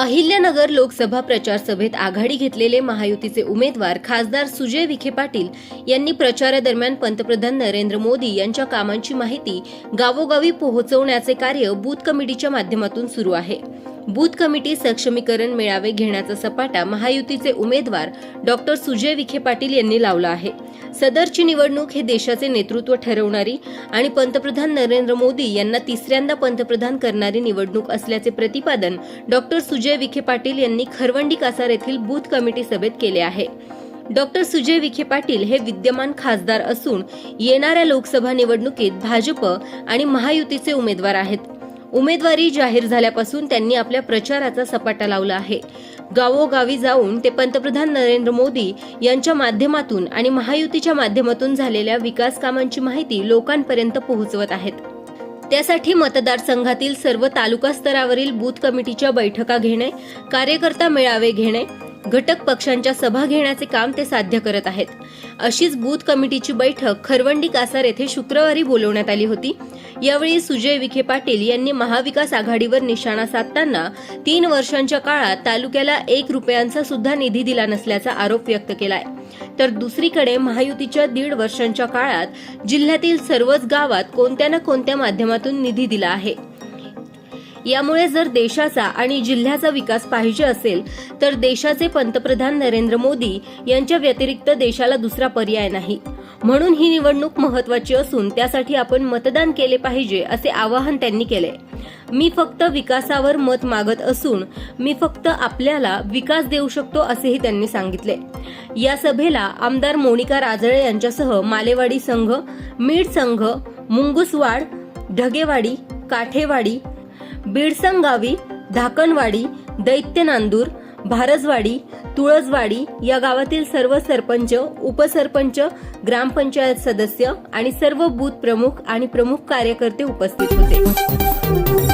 अहिल्यानगर लोकसभा प्रचार सभेत आघाडी घेतलेले महायुतीचे उमेदवार खासदार सुजय विखे पाटील यांनी प्रचारादरम्यान पंतप्रधान नरेंद्र मोदी यांच्या कामांची माहिती गावोगावी पोहोचवण्याचे कार्य बूथ कमिटीच्या माध्यमातून सुरू आहे. बूथ कमिटी सक्षमीकरण मेळावे घेण्याचा सपाटा महायुतीचे उमेदवार डॉक्टर सुजय विखे पाटील यांनी लावला आहे. सदरची निवडणूक हे देशाचे नेतृत्व ठरवणारी आणि पंतप्रधान नरेंद्र मोदी यांना तिसऱ्यांदा पंतप्रधान करणारी निवडणूक असल्याचे प्रतिपादन डॉक्टर सुजय विखे पाटील यांनी खरवंडी कासार येथील बूथ कमिटी सभेत केले आहे. डॉक्टर सुजय विखे पाटील हे विद्यमान खासदार असून येणाऱ्या लोकसभा निवडणुकीत भाजप आणि महायुतीचे उमेदवार आहेत. उमेदवारी जाहीर झाल्यापासून त्यांनी आपल्या प्रचाराचा सपाटा लावला आहे. गावोगावी जाऊन ते पंतप्रधान नरेंद्र मोदी यांच्या माध्यमातून आणि महायुतीच्या माध्यमातून झालेल्या विकास कामांची माहिती लोकांपर्यंत पोहोचवत आहेत. त्यासाठी मतदारसंघातील सर्व तालुका स्तरावरील बूथ कमिटीच्या बैठका घेणे कार्यकर्ता मेळावे घेणे घटक पक्षांच्या सभा घेण्याचे काम ते साध्य करत आहेत. अशीच बूथ कमिटीची बैठक खरवंडी कासार येथे शुक्रवारी बोलवण्यात आली होती. यावेळी सुजय विखे पाटील यांनी महाविकास आघाडीवर निशाणा साधताना तीन वर्षांच्या काळात तालुक्याला एक रुपयांचा सुद्धा निधी दिला नसल्याचा आरोप व्यक्त केलाय. तर दुसरीकडे महायुतीच्या दीड वर्षांच्या काळात जिल्ह्यातील सर्वच गावात कोणत्या ना कोणत्या माध्यमातून निधी दिला आहे. यामुळे जर देशाचा आणि जिल्ह्याचा विकास पाहिजे असेल तर देशाचे पंतप्रधान नरेंद्र मोदी यांच्या व्यतिरिक्त देशाला दुसरा पर्याय नाही. म्हणून ही निवडणूक महत्वाची असून त्यासाठी आपण मतदान केले पाहिजे असे आवाहन त्यांनी केले. मी फक्त विकासावर मत मागत असून मी फक्त आपल्याला विकास देऊ शकतो असेही त्यांनी सांगितले. या सभेला आमदार मोनिका राजळे यांच्यासह मालेवाडी संघ मीड संघ मुंगुसवाड ढगेवाडी काठेवाडी बीडसंगावी धाकणवाडी दैत्य नांदूर भारजवाडी तुळजवाडी या गावातील सर्व सरपंच उपसरपंच ग्रामपंचायत सदस्य आणि सर्व बूथ प्रमुख आणि प्रमुख कार्यकर्ते उपस्थित होते.